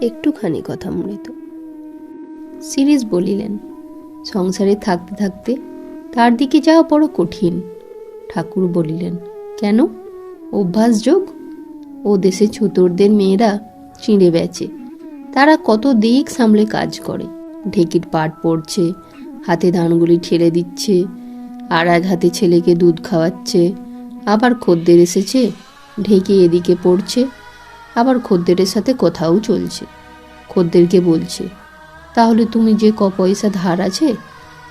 একটুখানি কথা মৃত সিরিজ বলিলেন, সংসারে থাকতে থাকতে তার দিকে যাওয়া বড় কঠিন। ঠাকুর বলিলেন, কেন? অভ্যাস যোগ? ও দেশে ছুতরদের মেয়েরা চিঁড়ে বেচে। তারা কত দিক সামলে কাজ করে। ঢেকির পাট পড়ছে, হাতে ধানগুলি ঠেলে দিচ্ছে, আর এক হাতে ছেলেকে দুধ খাওয়াচ্ছে, আবার খদ্দের এসেছে, ঢেকে এদিকে পড়ছে। আবার খদ্দেরের সাথে কথাও চলছে। খদ্দেরকে বলছে, তাহলে তুমি যে ক পয়সা ধার আছে,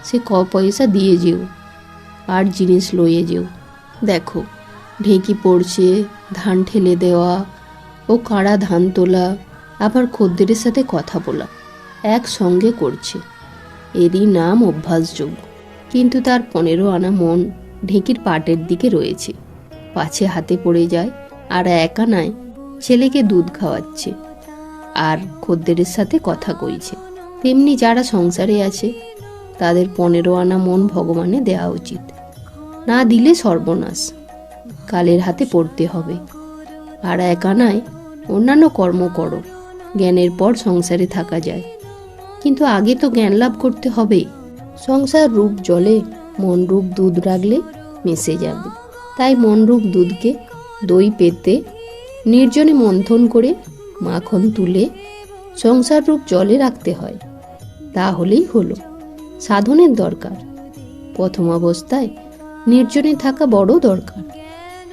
সে ক পয়সা দিয়ে যেও। আর জিনিস লইয়ে যেও। দেখো, ঢেঁকি পড়ছে, ধান ঠেলে দেওয়া ও কাড়া ধান তোলা। আবার খদ্দেরের সাথে কথা বলা, একসঙ্গে করছে। এরই নাম অভ্যাসযোগ্য। কিন্তু তার পনেরো আনা মন ঢেঁকির পাটের দিকে রয়েছে। পাছে হাতে পড়ে যায়, আর একা নয় ছেলেকে দুধ খাওয়াচ্ছে আর খদ্দেরের সাথে কথা কইছে। তেমনি যারা সংসারে আছে, তাদের পনেরো আনা মন ভগবানে দেওয়া উচিত। না দিলে সর্বনাশ। কালের হাতে পড়তে হবে। আর একা নয় অন্যান্য কর্ম করো। জ্ঞানের পর সংসারে থাকা যায়। কিন্তু আগে তো জ্ঞান লাভ করতে হবে। সংসার রূপ জলে, মন রূপ দুধ রাখলে মিশে যাবে। তাই মনরূপ দুধকে দই পেতে নির্জনে মন্থন করে মাখন তুলে সংসার রূপ জলে রাখতে হয়। তাহলেই হলো। সাধনের দরকার। প্রথম অবস্থায় নির্জনে থাকা বড় দরকার।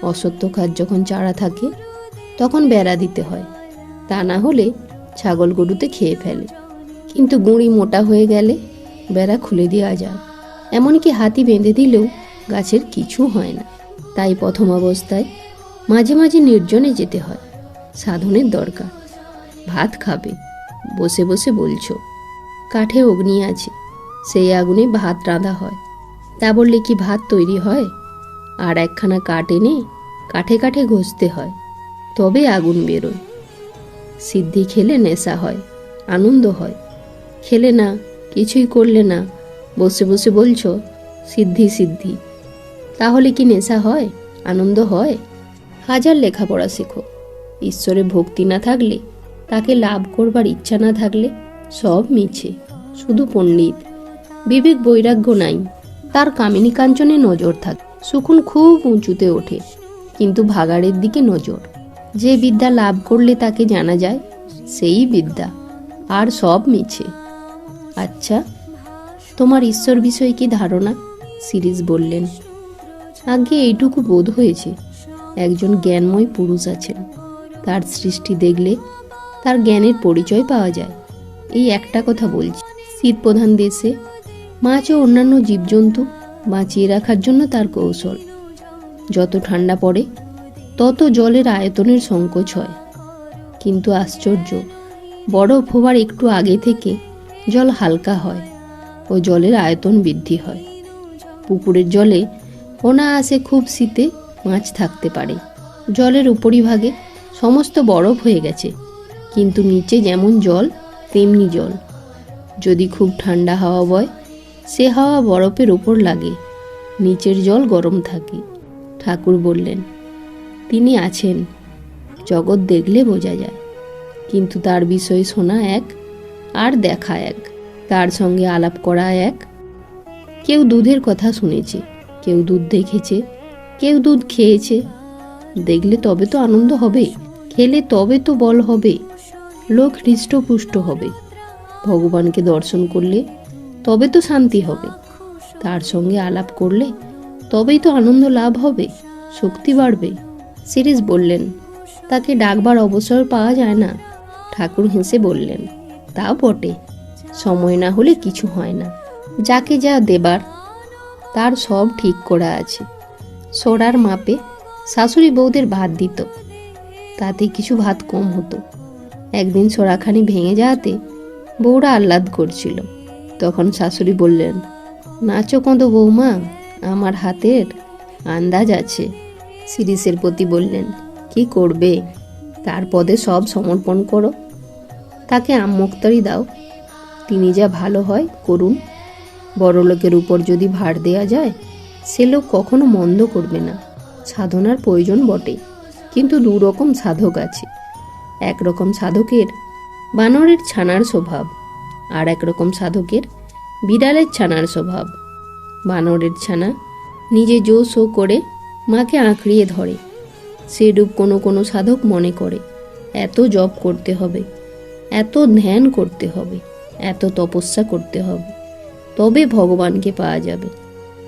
অসত্য কাজ যখন চারা থাকে, তখন বেড়া দিতে হয়। তা না হলে ছাগল গরুতে খেয়ে ফেলে। কিন্তু গুঁড়ি মোটা হয়ে গেলে বেড়া খুলে দেওয়া যায়। এমনকি হাতি বেঁধে দিলেও গাছের কিছু হয় না। তাই প্রথম অবস্থায় মাঝে মাঝে নির্জনে যেতে হয়। সাধনের দরকার। ভাত খাবে। বসে বসে বলছো, কাঠে অগ্নি আছে, সেই আগুনে ভাত রাঁধা হয়। তা বললে কি ভাত তৈরি হয়? আর একখানা কাঠ এনে কাঠে কাঠে ঘষতে হয়, তবে আগুন বেরোয়। সিদ্ধি খেলে নেশা হয়, আনন্দ হয়। খেলে না, কিছুই করলে না, বসে বসে বলছো, সিদ্ধি সিদ্ধি। তাহলে কি নেশা হয়, আনন্দ হয়? হাজার লেখাপড়া শেখো। ঈশ্বরে ভক্তি না থাকলে, তাকে লাভ করবার ইচ্ছা না থাকলে সব মিছে, শুধু পণ্ডিত। বিবেক বৈরাগ্য নাই, তার কামিনী কাঞ্চনে নজর থাকে। সুকুন খুব উঁচুতে ওঠে, কিন্তু ভাগাড়ের দিকে নজর। যে বিদ্যা লাভ করলে তাকে জানা যায়, সেই বিদ্যা, আর সব মিছে। আচ্ছা তোমার ঈশ্বর বিষয়ে কি ধারণা? সিরিজ বললেন। আগে এইটুকু বোধ হয়েছে। একজন জ্ঞানময় পুরুষ আছেন। তার সৃষ্টি দেখলে তার জ্ঞানের পরিচয় পাওয়া যায়। এই একটা কথা বলছি। শীতপ্রধান দেশে মাছ ও অন্যান্য জীবজন্তু বাঁচিয়ে রাখার জন্য তার কৌশল। যত ঠান্ডা পড়ে, তত জলের আয়তনের সংকোচ হয়। কিন্তু আশ্চর্য, বরফ হবার একটু আগে থেকে জল হালকা হয় ও জলের আয়তন বৃদ্ধি হয়। পুকুরের জলে অনায়াসে খুব শীতে মাছ থাকতে পারে। জলের উপরিভাগে সমস্ত বরফ হয়ে গেছে, কিন্তু নিচে যেমন জল, তেমনি জল। যদি খুব ঠান্ডা হাওয়া বয়, সে হাওয়া বরফের ওপর লাগে, নিচের জল গরম থাকে, ঠাকুর বললেন। তিনি আছেন, জগৎ দেখলে বোঝা যায়। কিন্তু তার বিষয়ে শোনা এক, আর দেখা এক, তার সঙ্গে আলাপ করা এক। কেউ দুধের কথা শুনেছে, কেউ দুধ দেখেছে কেউ দুধ খেয়েছে। দেখলে তবে তো আনন্দ হবে, খেলে তবে তো বল হবে। লোক হৃষ্টপুষ্ট হবে। ভগবানকে দর্শন করলে তবে তো শান্তি হবে। তার সঙ্গে আলাপ করলে তবেই তো আনন্দ লাভ হবে। শক্তি বাড়বে। সিরিজ বললেন, তাকে ডাকবার অবসর পাওয়া যায় না। ঠাকুর হেসে বললেন, তা বটে, সময় না হলে কিছু হয় না। যাকে যা দেবার, তার সব ঠিক করা আছে। সোড়ার মাপে শাশুড়ি বউদের ভাত দিত। তাতে কিছু ভাত কম হতো। একদিন সোড়াখানি ভেঙে যাওয়াতে বউরা আহ্লাদ করছিল। তখন শাশুড়ি বললেন, নাচো কঁদো বৌমা, আমার হাতের আন্দাজ আছে। শিরিষের প্রতি বললেন, কি করবে? তার পদে সব সমর্পণ করো। তাকে আম্মক্তারি দাও। তিনি যা ভালো হয় করুন। বড় লোকের উপর যদি ভার দেয়া যায় সে লোক কখনো মন্দ করবে না। সাধনার প্রয়োজন বটে, কিন্তু দু রকম সাধক আছে। একরকম সাধকের বানরের ছানার স্বভাব, আর একরকম সাধকের বিড়ালের ছানার স্বভাব। বানরের ছানা নিজে জো শো করে মাকে আঁকড়িয়ে ধরে। সেরূপ কোনো কোনো সাধক মনে করে, এত জপ করতে হবে, এত ধ্যান করতে হবে, এত তপস্যা করতে হবে, তবে ভগবানকে পাওয়া যাবে।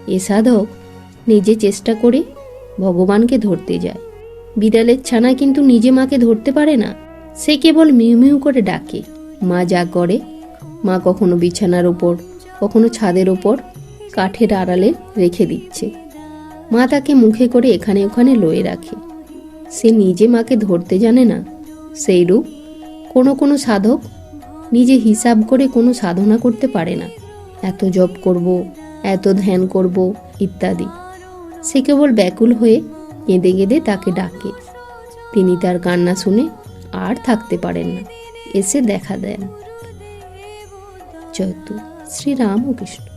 এ সাধক নিজে চেষ্টা করে ভগবানকে ধরতে যায়। বিড়ালের ছানা কিন্তু নিজে মাকে ধরতে পারে না। সে কেবল মিউ মিউ করে ডাকে, মা যা করে, মা কখনো বিছানার ওপর, কখনো ছাদের ওপর কাঠের আড়ালে রেখে দিচ্ছে। মা তাকে মুখে করে এখানে ওখানে লয়ে রাখে। সে নিজে মাকে ধরতে জানে না। সেই রূপ কোনো কোনো সাধক নিজে হিসাব করে কোনো সাধনা করতে পারে না। এত জপ করব এত ধ্যান করব, ইত্যাদি। সে কেবল ব্যাকুল হয়ে কেঁদে কেঁদে তাকে ডাকে। তিনি তার কান্না শুনে আর থাকতে পারেন না। এসে দেখা দেন। জয়তু শ্রীরাম ও কৃষ্ণ